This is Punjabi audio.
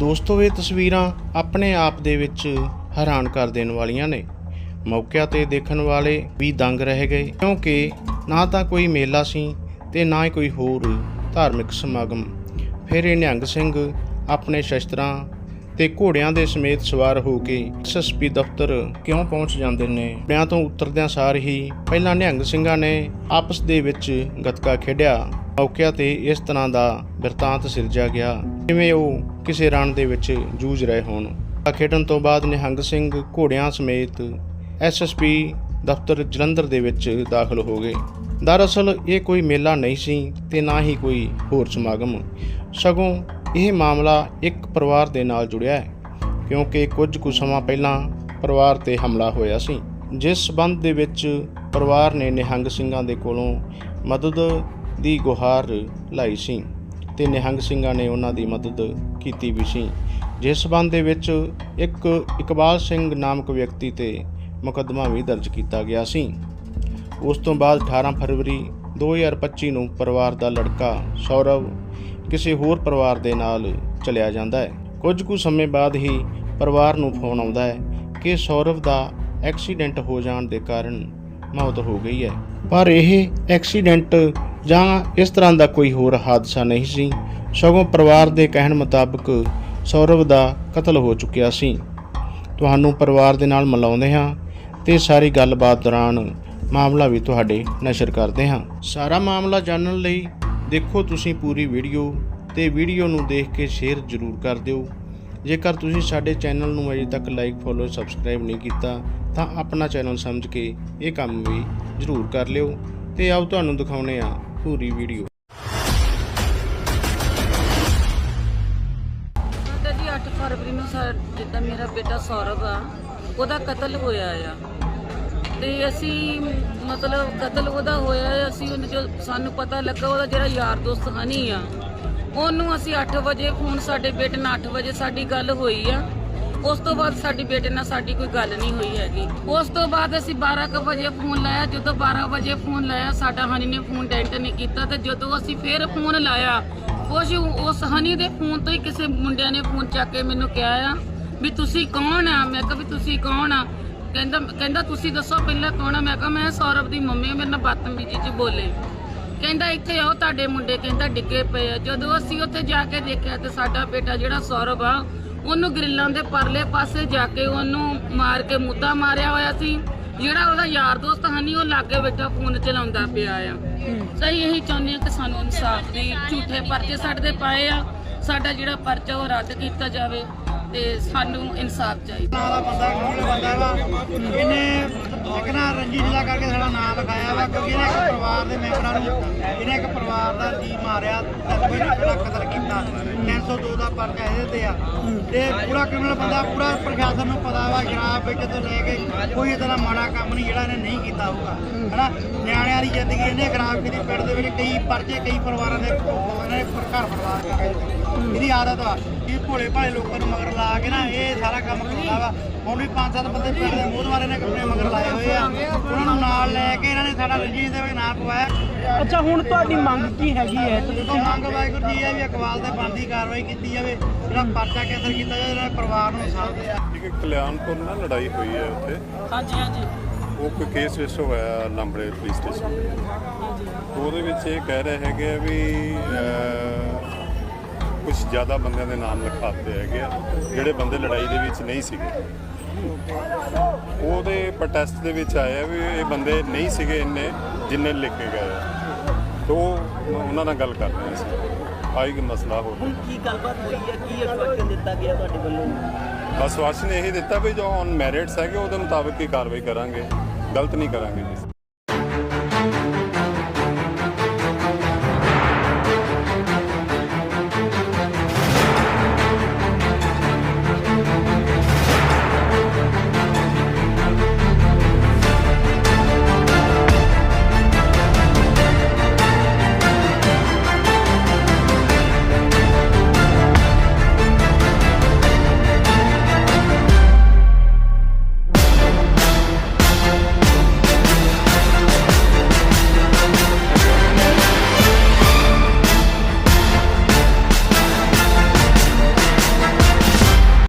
ਦੋਸਤੋ, ਇਹ ਤਸਵੀਰਾਂ ਆਪਣੇ ਆਪ ਦੇ ਵਿੱਚ ਹੈਰਾਨ ਕਰ ਦੇਣ ਵਾਲੀਆਂ ਨੇ। ਮੌਕਿਆਂ ਤੇ ਦੇਖਣ ਵਾਲੇ ਵੀ ਦੰਗ ਰਹਿ ਗਏ, ਕਿਉਂਕਿ ਨਾ ਤਾਂ ਕੋਈ ਮੇਲਾ ਸੀ ਤੇ ਨਾ ਹੀ ਕੋਈ ਹੋਰ ਧਾਰਮਿਕ ਸਮਾਗਮ। ਫਿਰ ਇਹ ਨਿਹੰਗ ਸਿੰਘ ਆਪਣੇ ਸ਼ਸਤਰਾਂ ਤੇ ਘੋੜਿਆਂ ਦੇ ਸਮੇਤ ਸਵਾਰ ਹੋ ਕੇ ਐਸਐਸਪੀ ਦਫ਼ਤਰ ਕਿਉਂ ਪਹੁੰਚ ਜਾਂਦੇ ਨੇ? ਘੋੜਿਆਂ ਤੋਂ ਉਤਰਦਿਆਂ ਸਾਰ ਹੀ ਪਹਿਲਾਂ ਨਿਹੰਗ ਸਿੰਘਾਂ ਨੇ ਆਪਸ ਦੇ ਵਿੱਚ ਗੱਤਕਾ ਖੇਡਿਆ। ਮੌਕਿਆਂ ਤੇ ਇਸ ਤਰ੍ਹਾਂ ਦਾ ਬਿਰਤਾਂਤ ਸਿਰਜਿਆ ਗਿਆ। ਜਿਵੇਂ ਉਹ ਕਿਸੇ ਰਣ ਦੇ ਵਿੱਚ ਜੂਝ ਰਹੇ ਹੋਣ? ਗੱਤਕਾ ਖੇਡਣ ਤੋਂ ਬਾਅਦ ਨਿਹੰਗ ਸਿੰਘ ਘੋੜਿਆਂ ਸਮੇਤ ਐਸਐਸਪੀ ਦਫ਼ਤਰ ਜਲੰਧਰ ਦੇ ਵਿੱਚ ਦਾਖਲ ਹੋ ਗਏ। ਦਰਅਸਲ ਇਹ ਕੋਈ ਮੇਲਾ ਨਹੀਂ ਸੀ ਤੇ ਨਾ ਹੀ ਕੋਈ ਹੋਰ ਸਮਾਗਮ। ਸਗੋਂ ਇਹ ਮਾਮਲਾ ਇੱਕ ਪਰਿਵਾਰ ਦੇ ਨਾਲ ਜੁੜਿਆ ਹੈ, ਕਿਉਂਕਿ ਕੁਝ ਕੁ ਸਮਾਂ ਪਹਿਲਾਂ ਪਰਿਵਾਰ ਤੇ ਹਮਲਾ ਹੋਇਆ ਸੀ। ਜਿਸ ਸਬੰਧ ਦੇ ਵਿੱਚ ਪਰਿਵਾਰ ਨੇ ਨਿਹੰਗ ਸਿੰਘਾਂ ਦੇ ਕੋਲੋਂ ਮਦਦ ਦੀ ਗੁਹਾਰ ਲਾਈ ਸੀ। ਤੇ ਨਿਹੰਗ ਸਿੰਘਾਂ ਨੇ ਉਹਨਾਂ ਦੀ ਮਦਦ ਕੀਤੀ ਵੀ ਸੀ। ਜਿਸ ਸਬੰਧ ਦੇ ਵਿੱਚ ਇੱਕ ਇਕਬਾਲ ਸਿੰਘ ਨਾਮਕ ਵਿਅਕਤੀ ਤੇ ਮੁਕੱਦਮਾ ਵੀ ਦਰਜ ਕੀਤਾ ਗਿਆ ਸੀ। ਉਸ ਤੋਂ ਬਾਅਦ 18 ਫਰਵਰੀ 2025 ਨੂੰ ਪਰਿਵਾਰ ਦਾ ਲੜਕਾ ਸੌਰਵ ਕਿਸੇ ਹੋਰ ਪਰਿਵਾਰ ਦੇ ਨਾਲ ਚਲਿਆ ਜਾਂਦਾ ਹੈ। ਕੁਝ ਕੁ ਸਮੇਂ ਬਾਅਦ ਹੀ ਪਰਿਵਾਰ ਨੂੰ ਫੋਨ ਆਉਂਦਾ ਹੈ ਕਿ ਸੌਰਵ ਦਾ ਐਕਸੀਡੈਂਟ ਹੋ ਜਾਣ ਦੇ ਕਾਰਨ ਮੌਤ ਹੋ ਗਈ ਹੈ। ਪਰ ਇਹ ਐਕਸੀਡੈਂਟ ਜਾਂ ਇਸ ਤਰ੍ਹਾਂ ਦਾ ਕੋਈ ਹੋਰ ਹਾਦਸਾ ਨਹੀਂ ਸੀ, ਸਗੋਂ ਪਰਿਵਾਰ ਦੇ ਕਹਿਣ ਮੁਤਾਬਕ ਸੌਰਵ ਦਾ ਕਤਲ ਹੋ ਚੁੱਕਿਆ ਸੀ। ਤੁਹਾਨੂੰ ਪਰਿਵਾਰ ਦੇ ਨਾਲ ਮਿਲਾਉਂਦੇ ਹਾਂ ਤੇ ਸਾਰੀ ਗੱਲਬਾਤ ਦੌਰਾਨ ਮਾਮਲਾ ਵੀ ਤੁਹਾਡੇ ਨਸ਼ਰ ਕਰਦੇ ਹਾਂ। ਸਾਰਾ ਮਾਮਲਾ ਜਾਣਨ ਲਈ ਦੇਖੋ ਤੁਸੀਂ ਪੂਰੀ ਵੀਡੀਓ ਤੇ ਵੀਡੀਓ ਨੂੰ ਦੇਖ ਕੇ ਸ਼ੇਅਰ ਜ਼ਰੂਰ ਕਰ ਦਿਓ। ਜੇਕਰ ਤੁਸੀਂ ਸਾਡੇ ਚੈਨਲ ਨੂੰ ਅਜੇ ਤੱਕ ਲਾਈਕ, ਫੋਲੋ, ਸਬਸਕ੍ਰਾਈਬ ਨਹੀਂ ਕੀਤਾ, ਤਾਂ ਆਪਣਾ ਚੈਨਲ ਸਮਝ ਕੇ ਇਹ ਕੰਮ ਵੀ ਜ਼ਰੂਰ ਕਰ ਲਿਓ। ਤੇ ਆਓ ਤੁਹਾਨੂੰ ਦਿਖਾਉਨੇ ਆ ਪੂਰੀ ਵੀਡੀਓ। ਸਾਡਾ ਜੀ 8 ਫਰਵਰੀ ਨੂੰ ਸਾ, ਜਿੱਦਾਂ ਮੇਰਾ ਬੇਟਾ ਸੌਰਵ ਆ, ਉਹਦਾ ਕਤਲ ਹੋਇਆ ਆ। ਤੇ ਅਸੀਂ ਮਤਲਬ ਕਤਲ ਉਹਦਾ ਹੋਇਆ ਅਸੀਂ ਉਹਨੂੰ ਜੋ ਸਾਨੂੰ ਪਤਾ ਲੱਗਾ, ਉਹਦਾ ਜਿਹੜਾ ਯਾਰ ਦੋਸਤ ਹਨੀ ਆ, ਉਹਨੂੰ ਅਸੀਂ 8 ਵਜੇ ਫੋਨ ਸਾਡੇ ਬੇਟੇ ਨਾਲ 8 ਵਜੇ ਸਾਡੀ ਗੱਲ ਹੋਈ ਆ। ਉਸ ਤੋਂ ਬਾਅਦ ਸਾਡੀ ਬੇਟੇ ਨਾਲ ਸਾਡੀ ਕੋਈ ਗੱਲ ਨਹੀਂ ਹੋਈ ਹੈਗੀ। ਉਸ ਤੋਂ ਬਾਅਦ ਅਸੀਂ 12 ਵਜੇ ਫੋਨ ਲਾਇਆ। ਜਦੋਂ 12 ਵਜੇ ਫੋਨ ਲਾਇਆ, ਸਾਡਾ ਹਨੀ ਨੇ ਫੋਨ ਡੈਂਟ ਨਹੀਂ ਕੀਤਾ ਤੇ ਜਦੋਂ ਅਸੀਂ ਫੇਰ ਫੋਨ ਲਾਇਆ ਕੁਝ ਉਸ ਹਨੀ ਦੇ ਫੋਨ ਤੋਂ ਹੀ ਕਿਸੇ ਮੁੰਡਿਆਂ ਨੇ ਫੋਨ ਚੱਕ ਕੇ ਮੈਨੂੰ ਕਿਹਾ ਆ ਵੀ ਤੁਸੀਂ ਕੌਣ ਆ? ਮੈਂ ਕਿਹਾ ਵੀ ਤੁਸੀਂ ਕੌਣ ਆ? ਕਹਿੰਦਾ ਕਹਿੰਦਾ ਤੁਸੀਂ ਦੱਸੋ ਪਹਿਲਾਂ ਕੌਣ ਆ? ਮੈਂ ਕਿਹਾ, ਮੈਂ ਸੌਰਵ ਦੀ ਮੰਮੀ ਆ, ਮੇਰੇ ਨਾਲ ਬਦਤਮੀਜ਼ੀ ਚ ਬੋਲੇ। ਕਹਿੰਦਾ, ਇੱਥੇ ਆਓ ਤੁਹਾਡੇ ਮੁੰਡੇ, ਕਹਿੰਦਾ ਡਿੱਗੇ ਪਏ ਆ। ਜਦੋਂ ਅਸੀਂ ਉੱਥੇ ਜਾ ਕੇ ਦੇਖਿਆ ਤੇ ਸਾਡਾ ਬੇਟਾ ਜਿਹੜਾ ਸੌਰਵ ਆ ਉਹਨੂੰ ਗ੍ਰਿਲਾਂ ਦੇ ਪਰਲੇ ਪਾਸੇ ਜਾ ਕੇ ਉਹਨੂੰ ਮਾਰ ਕੇ ਮੁੱਦਾ ਮਾਰਿਆ ਹੋਇਆ ਸੀ। ਜਿਹੜਾ ਉਹਦਾ ਯਾਰ ਦੋਸਤ ਹਨੀ ਉਹ ਲਾਗੇ ਬੈਠਾ ਫੋਨ ਚਲਾਉਂਦਾ ਪਿਆ ਆ। ਸਹੀ ਇਹੀ ਚਾਹੁੰਦੇ ਆ ਕਿ ਸਾਨੂੰ ਇਨਸਾਫ ਦੀ ਝੂਠੇ ਪਰਚੇ ਸਾਡੇ ਤੇ ਪਾਏ ਆ। ਸਾਡਾ ਜਿਹੜਾ ਪਰਚਾ ਉਹ ਰੱਦ ਕੀਤਾ ਜਾਵੇ। ਤੇ ਸਾਨੂੰ ਇਨਸਾਫ ਚਾਹੀਦਾ। ਨਾਂ ਦਾ ਬੰਦਾ ਕੌਣ ਬੰਦਾ ਵਾ ਇਹਨੇ ਇੱਕ ਨਾ ਰੰਜੀ ਜ਼ਿਲ੍ਹਾ ਕਰਕੇ ਸਾਡਾ ਨਾਮ ਲਿਖਾਇਆ ਵਾ, ਕਿਉਂਕਿ ਇਹਨੇ ਇੱਕ ਪਰਿਵਾਰ ਦੇ ਮੈਂਬਰਾਂ ਨੂੰ ਇਹਨੇ ਇੱਕ ਪਰਿਵਾਰ ਦਾ ਜੀ ਮਾਰਿਆ ਤੇ ਕੋਈ ਨਹੀਂ ਪੂਰਾ ਕਤਲ ਕੀਤਾ। 302 ਦਾ ਪਰਚਾ ਇਹਦੇ ਤੇ ਆ। ਤੇ ਪੂਰਾ ਕ੍ਰਿਮੀਨਲ ਬੰਦਾ, ਪੂਰਾ ਪ੍ਰਸ਼ਾਸਨ ਨੂੰ ਪਤਾ ਵਾ, ਸ਼ਰਾਬ ਵੇਚ ਤੋਂ ਲੈ ਕੇ ਕੋਈ ਇਦਾਂ ਦਾ ਮਾੜਾ ਕੰਮ ਨਹੀਂ, ਜਿਹੜਾ ਇਹਨੇ ਨਹੀਂ ਕੀਤਾ ਹੋਊਗਾ। ਹਨਾ? ਨਿਆਣਿਆਂ ਦੀ ਜ਼ਿੰਦਗੀ ਇਹਨੇ ਖਰਾਬ ਕੀਤੀ, ਪਿੰਡ ਦੇ ਵਿੱਚ ਕਈ ਪਰਚੇ, ਕਈ ਪਰਿਵਾਰਾਂ ਦੇ ਇਹਨਾਂ ਨੇ ਘਰ ਬਰਬਾਦ ਕੀਤੇ ਇਹਦੀ ਆਦਤ ਵਾ। ਕਿ ਭੋਲੇ ਭਾਲੇ ਲੋਕਾਂ ਨੂੰ ਮਗਰ ਲਾ ਕੇ ਨਾ ਇਹ ਸਾਰਾ ਕੰਮ ਕਰਦਾ ਵਾ। ਹੁਣ ਵੀ ਪੰਜ ਸੱਤ ਬੰਦੇ ਪਿੰਡ ਦੇ ਮੋਹਦਵਾਰੇ ਨੇ ਆਪਣੇ ਮਗਰ ਲਾਏ ਹੋਏ ਆ। ਉਹਨਾਂ ਨੂੰ ਨਾਲ ਲੈ ਕੇ ਇਹਨਾਂ ਨੇ ਸਾਡਾ ਰਣਜੀਤ ਦੇ ਵਿੱਚ ਨਾਂ ਪਵਾਇਆ। ਅੱਛਾ ਹੁਣ ਤੁਹਾਡੀ ਮੰਗ ਕੀ ਹੈਗੀ ਹੈ? ਤੇ ਜਦੋਂ ਮੰਗ ਵਾਹਿਗੁਰੂ ਜੀ ਆ ਵੀ ਅਕਵਾਲ ਤੇ ਬਣਦੀ ਕਾਰਵਾਈ ਕੀਤੀ ਜਾਵੇ। ਜਿਹੜਾ ਪਰਚਾ ਕੇਂਦਰ ਕੀਤਾ ਜਾਵੇ ਦੇ ਪਰਿਵਾਰ ਨੂੰ ਇਨਸਾਫ ਦੇ ਇੱਕ ਕਲਿਆਣਪੁਰ ਨਾਲ ਲੜਾਈ ਹੋਈ ਹੈ ਉੱਥੇ। ਹਾਂਜੀ ਹਾਂਜੀ। ਉਹ ਕੋਈ ਕੇਸ ਰਜਿਸਟਰ ਹੋਇਆ ਲੰਬੜੇ ਪੁਲਿਸ ਸਟੇਸ਼ਨ ਉਹਦੇ ਵਿੱਚ ਇਹ ਕਹਿ ਰਹੇ ਹੈਗੇ ਆ ਵੀ ਕੁਝ ਜ਼ਿਆਦਾ ਬੰਦਿਆਂ ਦੇ ਨਾਮ ਲਿਖਾਤੇ ਹੈਗੇ ਆ ਜਿਹੜੇ ਬੰਦੇ ਲੜਾਈ ਦੇ ਵਿੱਚ ਨਹੀਂ ਸੀਗੇ। ਉਹਦੇ ਪ੍ਰੋਟੈਸਟ ਦੇ ਵਿੱਚ ਆਇਆ ਵੀ ਇਹ ਬੰਦੇ ਨਹੀਂ ਸੀਗੇ ਇੰਨੇ ਜਿੰਨੇ ਲਿਖ ਗਏ ਆ। ਤੋਂ ਉਹਨਾਂ ਨਾਲ ਗੱਲ ਕਰ ਰਹੇ ਸੀ। ਆਈ ਕਿ ਮਸਲਾ ਹੋ ਹੁਣ ਕੀ ਗੱਲਬਾਤ ਹੋਈ ਹੈ? ਕੀ ਅਸ਼ਵਾਸਨ ਦਿੱਤਾ ਗਿਆ ਤੁਹਾਡੇ ਵੱਲੋਂ? ਆਸ਼ਵਾਸਨ ਇਹੀ ਦਿੱਤਾ ਵੀ ਜੋ ਔਨ ਮੈਰਿਟਸ ਹੈਗੇ ਉਹਦੇ ਮੁਤਾਬਕ ਹੀ ਕਾਰਵਾਈ ਕਰਾਂਗੇ। ਗਲਤ ਨਹੀਂ ਕਰਾਂਗੇ।